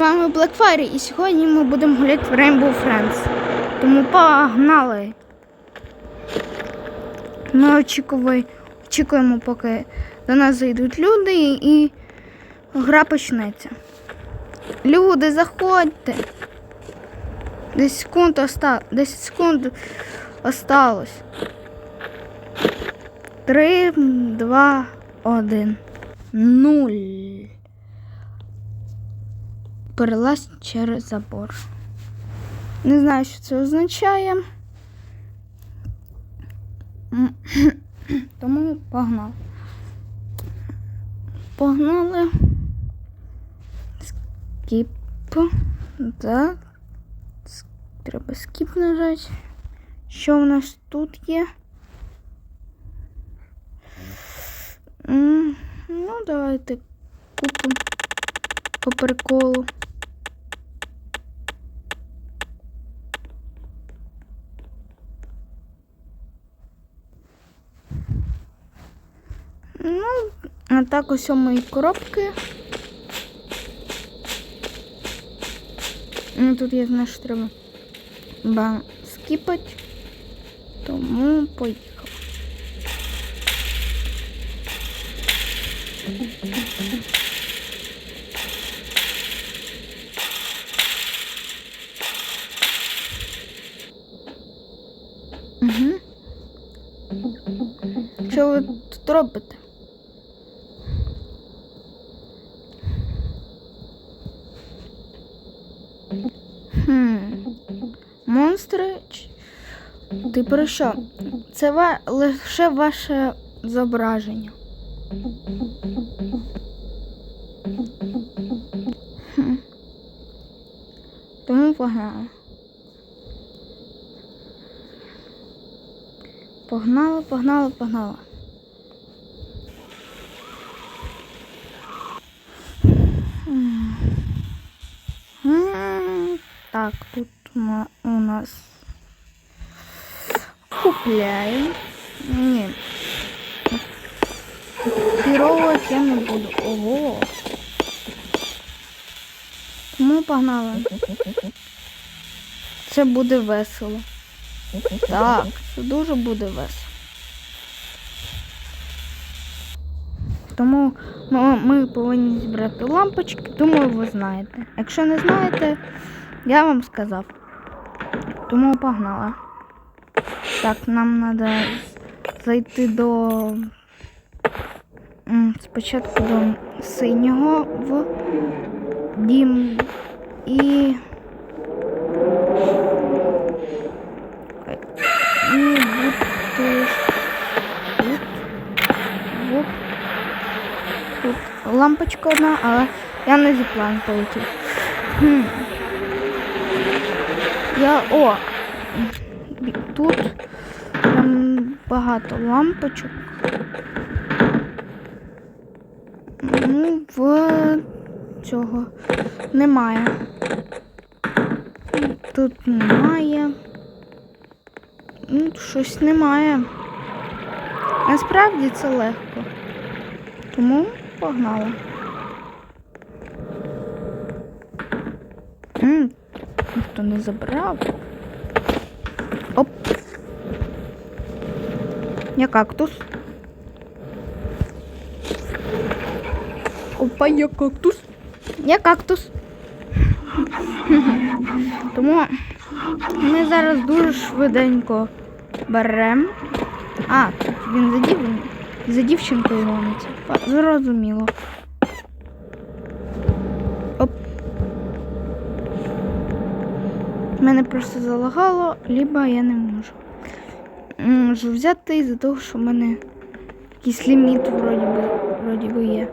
З вами Blackfire і сьогодні ми будемо гуляти в Rainbow Friends. Тому погнали. Ми очікуємо, поки до нас зайдуть люди і гра почнеться. Люди, заходьте. 10 секунд оста... 10 секунд осталось. 3, 2, 1. 0. Перелазь через забор. Не знаю, що це означає. Тому погнали. Погнали. Скіп. Так. Треба скіп нажати. Що в нас тут є? Ну, давайте купимо по приколу. Ну, а так ось мої коробки. Ну, тут є знаєш, треба ба скіпати. Тому поїхав. Угу. Що ви тут робите? Хм. Монстри? Ч- Ти про що? Це ва- лише ваше зображення. Хм. Тому погнали. Погнали, погнали, погнали. Так, тут ма- у нас купляем. Ні. Піровувати я не буду. Ого. Тому погнали. Це буде весело. Так, це дуже буде весело. Тому ми, ми повинні зібрати лампочки, думаю, ви знаєте. Якщо не знаєте, я вам сказав. Тому погнала. Так, нам треба зайти до спочатку до синього в дім і бути тут. Вот. Тут лампочка одна, але я на зіплайн полетів. Хм. Я. О! Тут прям багато лампочок. Ну, в цього немає. Тут немає. Ну, щось немає. Насправді це легко. Тому погнали. М, Ніхто не забрав. Оп. Я кактус. Опа, я кактус. Я кактус. Тому ми зараз дуже швиденько беремо. А, він за, дів... за дівчинкою гониться. Зрозуміло. Оп. Мене просто залагало, либо я не можу. Можу взяти із-за того, що в мене якийсь ліміт вроді би, вроді би є.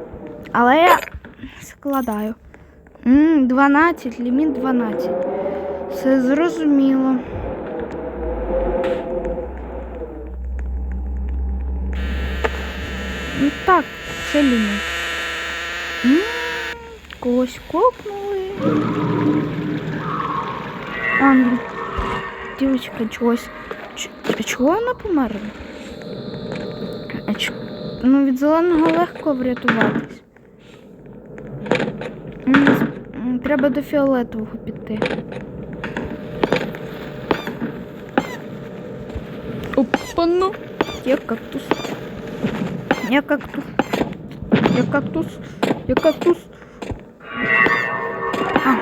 Але я складаю. 12, ліміт 12. Все зрозуміло. Ну так, це ліміт. Когось кокнули. А, ну, дівчинка чогось. Ч- чого вона померла? А ч... Ну, від зеленого легко врятуватись. Треба до фіолетового піти. Опа, ну. Я кактус. Я кактус. Я кактус. Я кактус. А.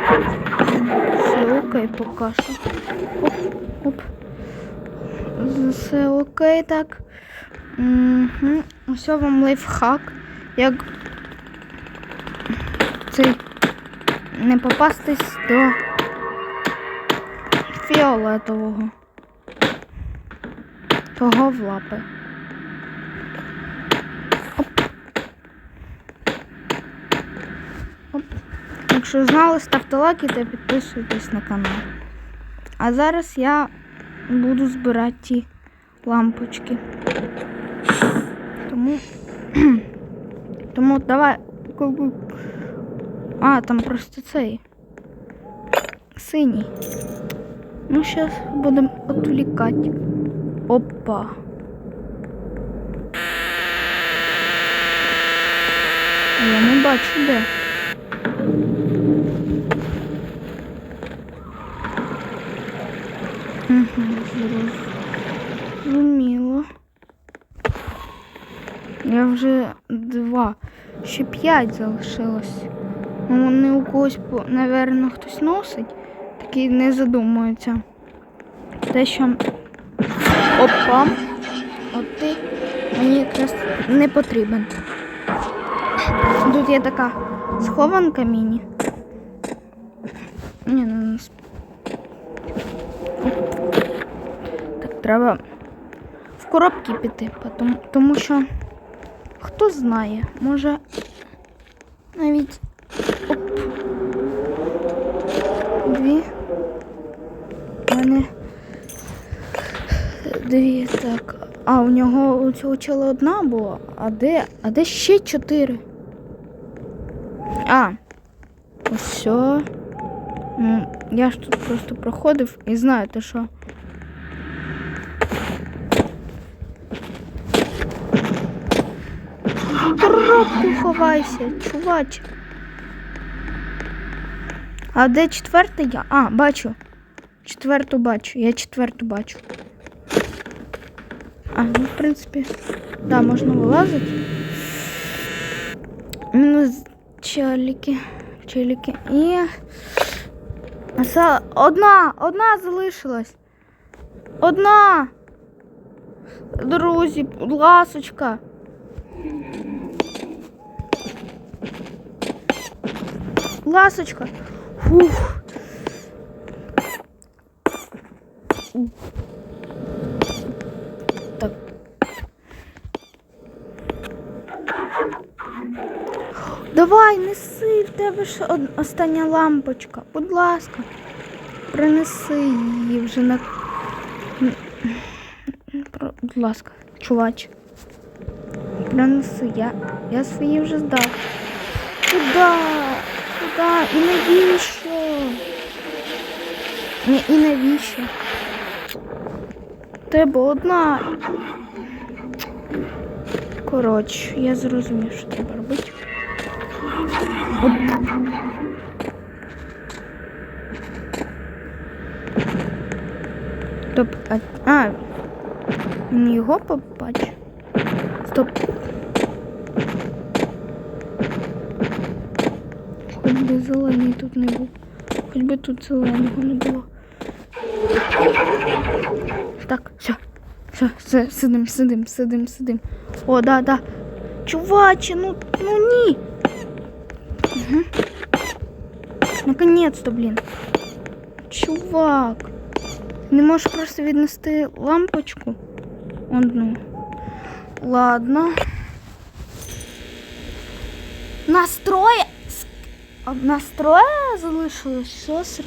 Все окей, поки що. Оп, оп. Все окей, так. Угу. Ось вам лайфхак. Як цей не попастись до фіолетового. Того в лапи. Якщо знали, ставте лайки та підписуйтесь на канал. А зараз я буду збирати ті лампочки. Тому. Тому давай. А, там просто цей. Синій. Ну, зараз будемо відвлікати. Опа. Я не бачу де. Угу, зрозуміло. Я вже два. Ще п'ять залишилось. Ну, Вони у когось, напевно, хтось носить, такий не задумується. Те, що. Опа. От ти мені якраз не потрібен. Тут є така схованка міні. Ні, ну не Так, треба в коробки піти, тому, тому що хто знає, може навіть оп, дві. У мене дві так. А у нього у цього чела одна була, а де, а де ще чотири? А, ось я ж тут просто проходив і знаєте що. В коробку ховайся, чувач. А де четверта я? А, бачу. Четверту бачу. Я четверту бачу. А, ну, в принципі, да, можна вилазити. Мінус челіки. Челіки. І. Одна, одна залишилась. Одна. Друзі, ласочка. Ласочка. Фух. Так. Давай, неси в тебе ж остання лампочка. Будь ласка. Принеси її вже на. Будь ласка, чувач. Принеси, я, я свої вже здав. Куда? І навіщо? Ні, і навіщо? Тебе одна. Коротше, я зрозумів, що треба робити. Оп. Стоп, а, а його побачив. Стоп. би зелений тут не був. Хоч би тут зеленого не було. Так, все. Все, все, сидим, сидим, сидим, сидим. О, да, да. Чуваче, ну, ну ні. Угу. Наконец-то, блін. Чувак. Не можеш просто віднести лампочку? Одну. Ладно. Настрої. А, залишилось? Що сер...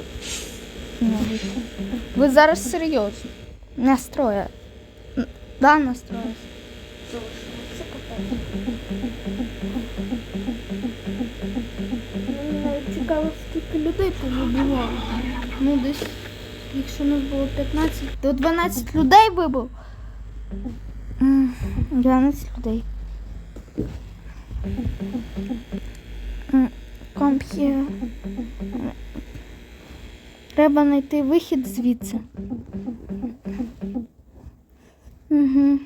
Ви зараз серйозно. Настроє. Да. Це капець. Цікаво, скільки людей повибивало. Ну, десь, якщо нас було 15, то 12 людей вибив. М, 12 людей. Комп. Треба знайти вихід звідси. Угу.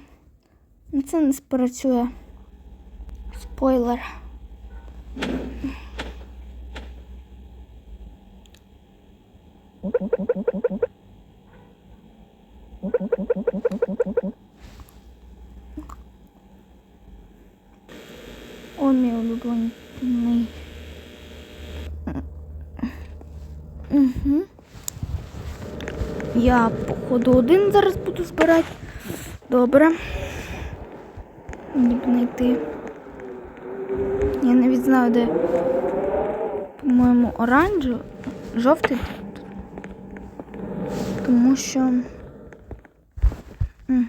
Це не спрацює. Спойлер. О, мій улюблений. Угу. Я, походу, один зараз буду збирати. Добре. Б знайти. Я навіть знаю, де, по-моєму, оранжевий, жовтий тут. Тому що. М.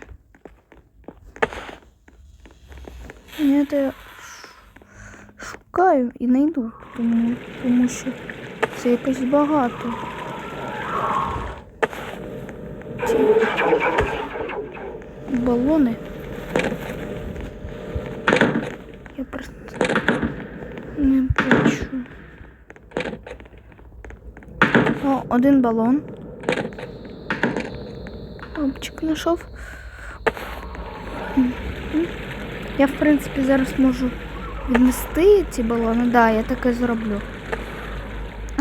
Я те шукаю і знайду, тому, тому що це якось багато. Ці балони. Я просто не бачу. О, один балон. Опчик знайшов. Я, в принципі, зараз можу віднести ці балони. Да, я таке зроблю.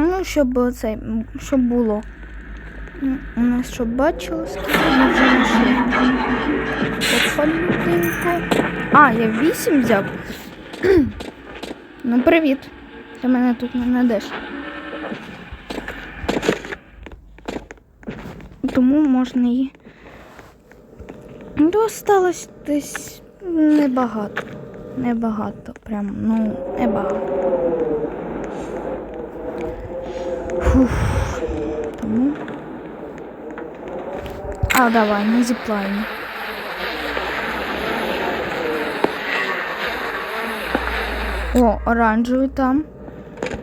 Ну, щоб це, щоб було. У нас щоб бачили, скільки вже знайшли. Подходинку. А, я вісім взяв. ну, привіт. Ти мене тут не знайдеш. Тому можна її. Ну, осталось десь небагато. Небагато. Прям, ну, небагато. Тому. А, давай, на зіплайні. О, оранжевый там.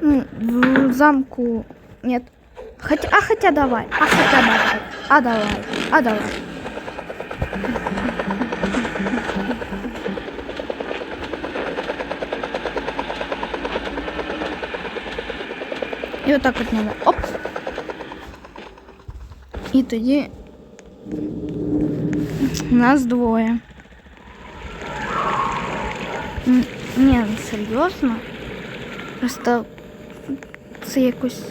Ну, в замку нет. Хотя, а хотя давай, а хотя давай, а давай, а давай. І отак от надо. Оп. І тоді нас двоє. Ні, ну серйозно. Просто це якось.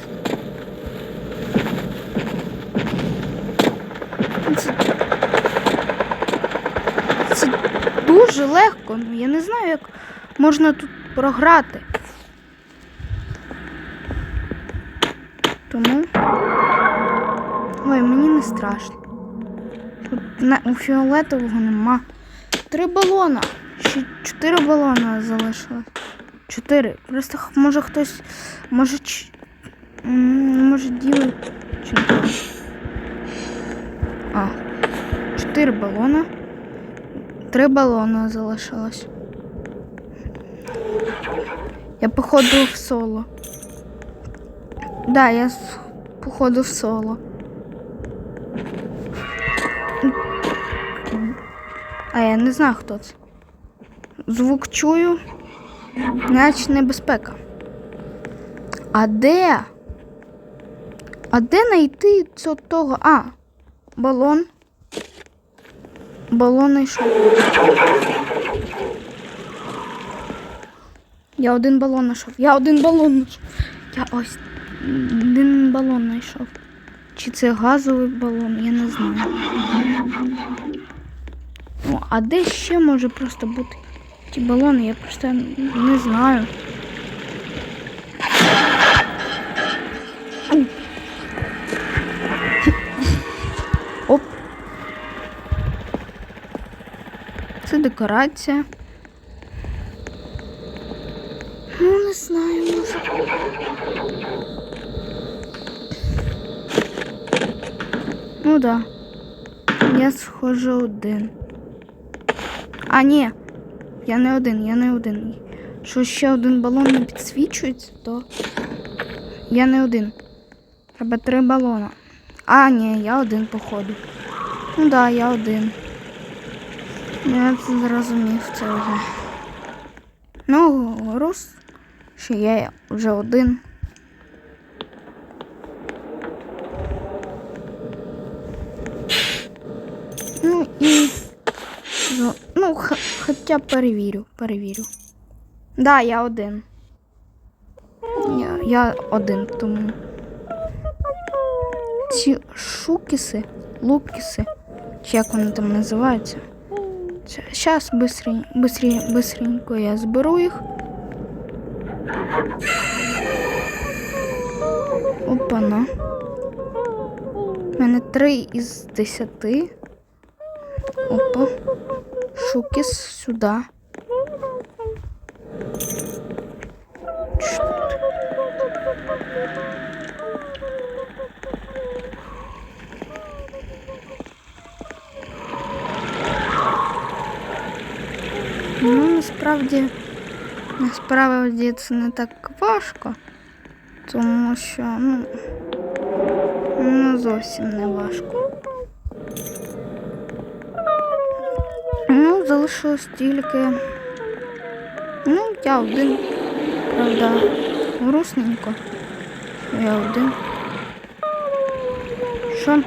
Це, це дуже легко. Ну я не знаю, як можна тут програти. Фіолетового нема. Три балона. Ще чотири балона залишилось. Чотири. Просто може хтось. Може. ч- Може діли. Чи? А. Чотири балона. Три балона залишилось. Я походу в соло. Да, я походу в соло. А я не знаю, хто це. Звук чую, значить небезпека. А де? А де знайти цього того? А, балон. Балон знайшов. Я один балон знайшов. Я один балон знайшов. Я ось один балон знайшов. Чи це газовий балон, я не знаю. Ну, а де ще може просто бути ті балони? Я просто не знаю. Оп. Це декорація. Ну, не знаю, може. Ну да. Я схожу один. А, ні. Я не один, я не один. Що ще один балон не підсвічується, то я не один. Треба три балона. А, ні, я один, походу. Ну да, я один. Я це зрозумів це вже. Ну, рус, що я вже один. Хоча перевірю, перевірю. Да, я один. Я, я один, тому. Ці шукіси, лукіси, чи як вони там називаються. Зараз бистренько, я зберу їх. Опана. У мене три із десяти. Опа. Шукіс сюди. Ну, насправді, насправді це не так важко, тому що, ну, ну зовсім не важко. Залишилось тільки. Ну, я один. Правда, грустненько. Я один. Що?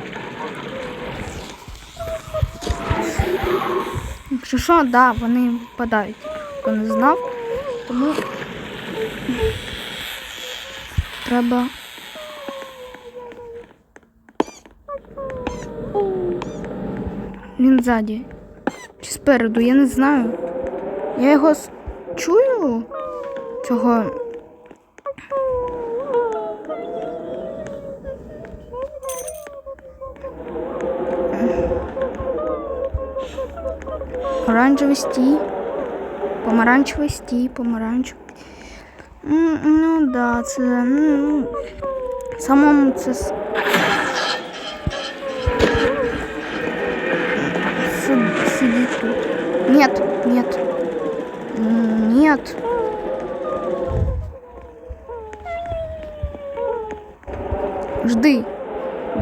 Якщо що, да, вони впадають. Хто не знав. Тому треба. Він ззаді. Чи спереду, я не знаю. Я його чую. Цього. Оранжевий стій. Помаранчевий стій, помаранчевий. Ну да, це. Ну, самому це. Нет. Жди.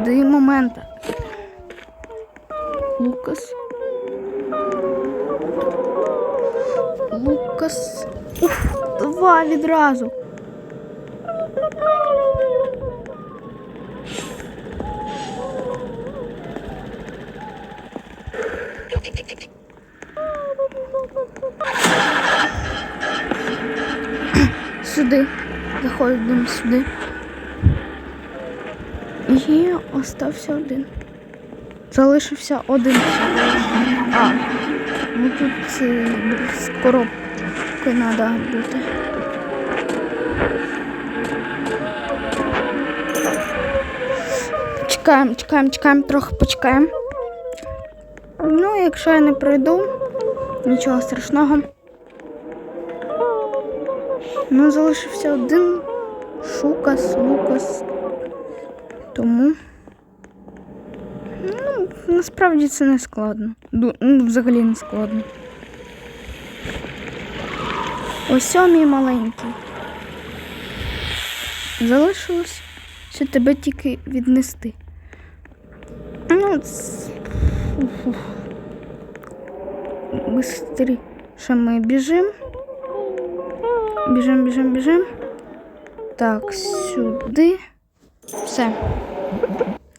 Жди момента. Лукас. Лукас. Уф, два відразу. Сюди. Заходимо сюди. І остався один. Залишився один. А, ну тут з коробкою треба бути. Чекаємо, чекаємо, чекаємо, трохи почекаємо. Ну, якщо я не пройду, нічого страшного. Ну, залишився один Шукас, Лукас. Тому. Ну, насправді це не складно. Ну, взагалі не складно. Ось мій маленький. Залишилось ще тебе тільки віднести. Ну, ц-. Быстріше ми біжимо. Біжимо, біжимо, біжимо. Так, сюди. Все.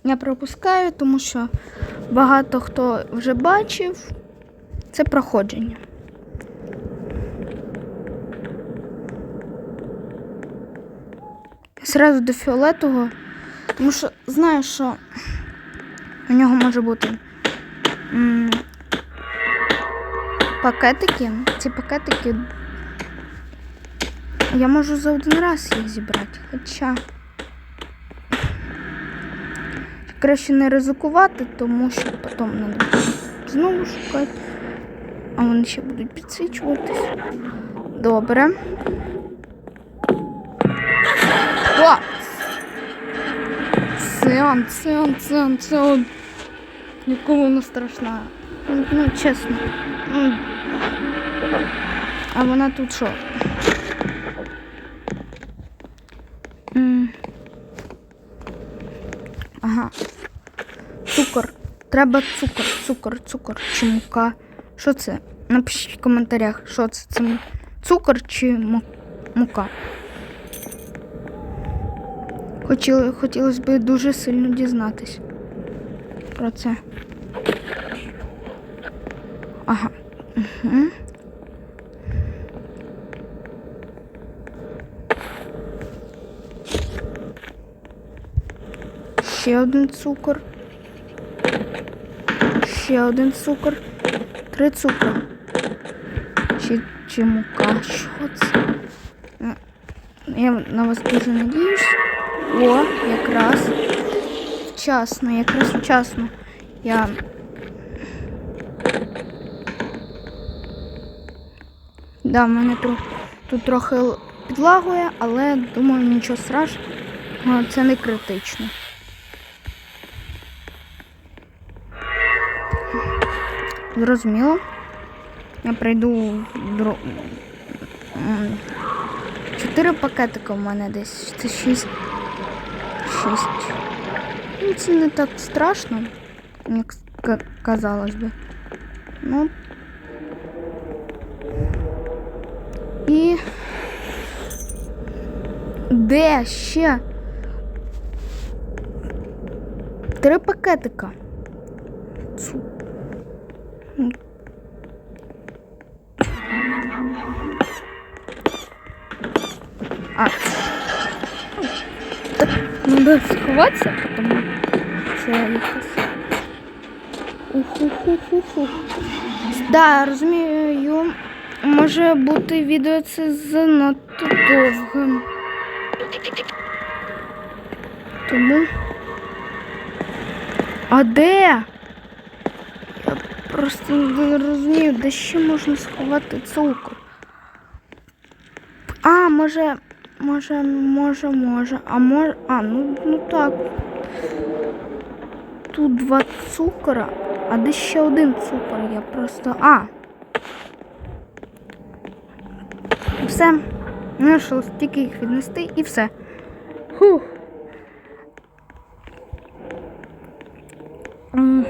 Я пропускаю, тому що багато хто вже бачив. Це проходження. Сразу до фіолетового, тому що знаю, що у нього може бути м, пакетики. Ці пакетики я можу за один раз їх зібрати. Хоча краще не ризикувати, тому що потім треба знову шукати. А вони ще будуть підсвічуватись. Добре. О! Це он, це он, це он. Нікому не страшна. Ну, чесно. А вона тут що? Треба цукор, цукор, цукор чи мука. Що це? Напишіть в коментарях, що це Це цукор чи мука. Хотіли, Хотілося б дуже сильно дізнатись про це. Ага. Угу. Ще один цукор. Ще один цукор. Три цукра. Чи, чи мука? Що це? Е, Я на вас дуже надіюсь. О, якраз вчасно, якраз вчасно. Я. Да, в мене трохи тут трохи підлагує, але думаю, нічого страшного, це не критично. Зрозуміло. Я прийду в дру... м, Чотири пакетика в мене десь. Це шість. Шість. Ну, це не так страшно, як ка- казалось би. Ну. І. Де ще? Три пакетика. А. Так, треба сховатися, тому. Уху-ху-ху-ху. Да, розумію, може бути відео це занадто довгим. Тому. А де? Просто не розумію, де ще можна сховати цукор. А, може, може, може, може. А може. А, ну, ну так. Тут два цукора, а де ще один цукор? Я просто. А. Все. Ну, що, тільки їх віднести і все. Фух. Мгм.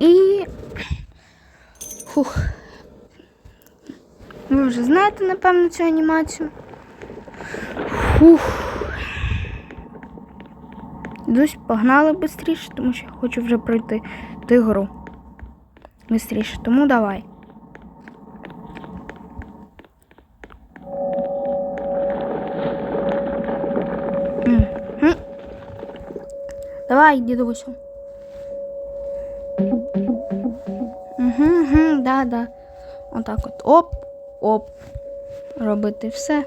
І. Фух. Ви вже знаєте, напевно, цю анімацію. Фух. Дось погнали швидше, тому що я хочу вже пройти ту гру. Бистріше, тому давай. Давай, дідусю. Да. Отак от. Оп, оп. Робити все.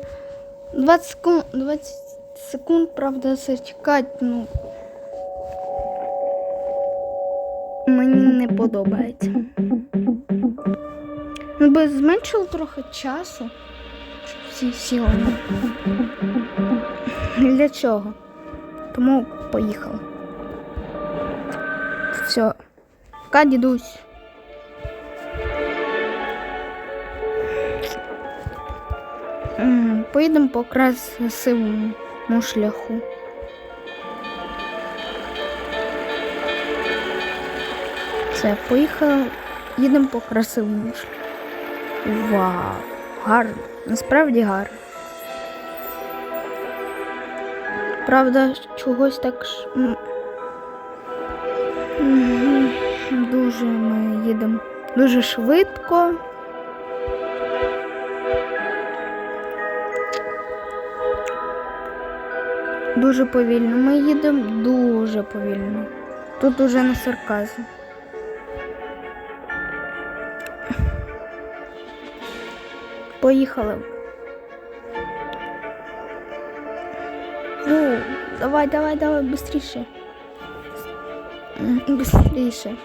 20 секунд, 20 секунд, правда, зачекати, ну. Мені не подобається. Ну, би зменшили трохи часу. щоб Всі сіли. Для чого? Тому поїхали. Все. Пока, дідусь. Поїдемо по красивому шляху. Все, поїхали. Їдемо по красивому шляху. Вау! Гарно. Насправді гарно. Правда, чогось так ж. Дуже ми їдемо дуже швидко. Дуже повільно. Ми їдемо дуже повільно. Тут уже не сарказм. Поїхали. Ну, давай, давай, давай, быстріше. Быстріше.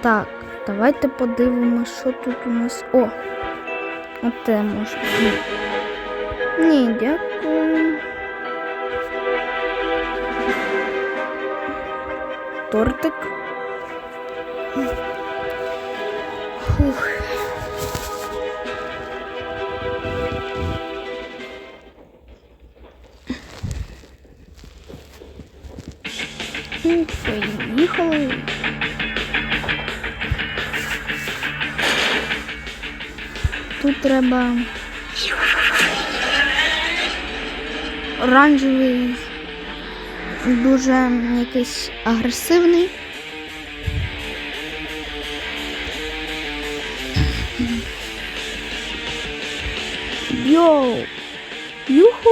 Так, давайте подивимося, що тут у нас. О! Оте може. Ні. Ні, дякую. Тортик. Фух. Ну, Поїхали. Тут треба оранжевий, дуже якийсь агресивний. Йоу! Юху!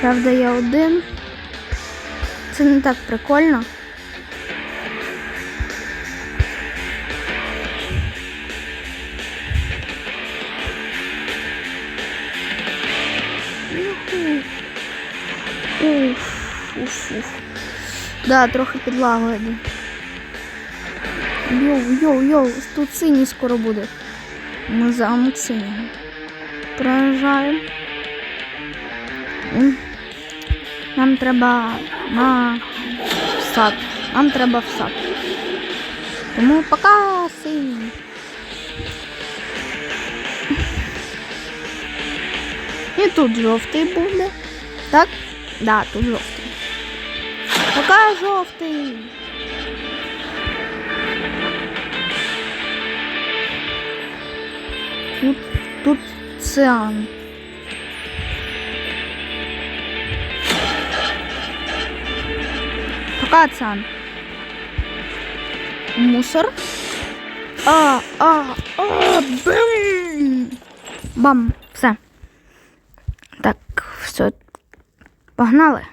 Правда, я один. Це не так прикольно. Уф. Да, трохи підлагою. йде. Йоу, йоу, йоу, тут синій скоро буде. Ми замок синього. Проїжджаємо. Нам треба на сад. Нам треба в сад. Тому пока синій. І тут жовтий буде. Так? Да, тут жовтий. Пока жовтий. Тут, тут циан. Пока циан. Мусор. А, а, а, бам! Бам, все. Так, все. Погнали.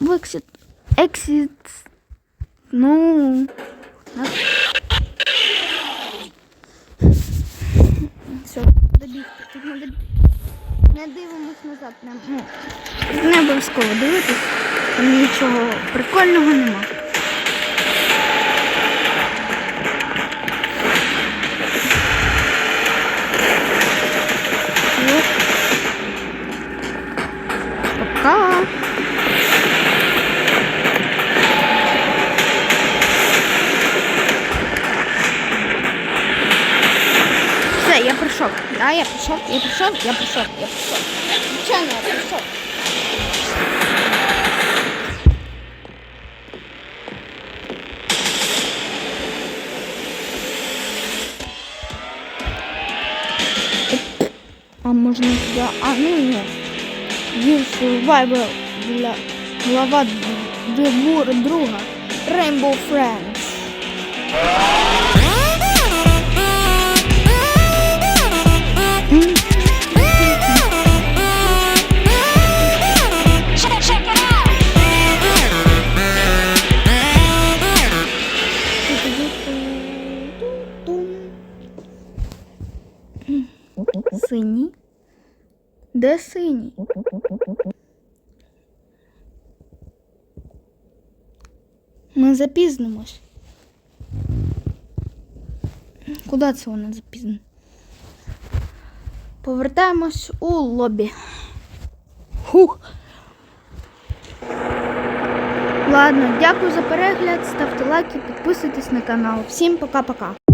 В ексіт. Exit. Ну. Все, добігти. Тут не, доб... не дивимось назад. Не, ну, не обов'язково дивитись. Там нічого прикольного нема. Оп. Пока. Все, я прийшов. Да, я прийшов, я прийшов, я прийшов, я прийшов. Звичайно, я прийшов. А можна туди. А, ну ні. Вів Survival для глава Дебур друга. Rainbow Friends. Синій. Де синій? Ми запізнимось. Куди це вона запізно? Повертаємось у лобі. Хух. Ладно, дякую за перегляд, ставте лайки, підписуйтесь на канал. Всім пока-пока.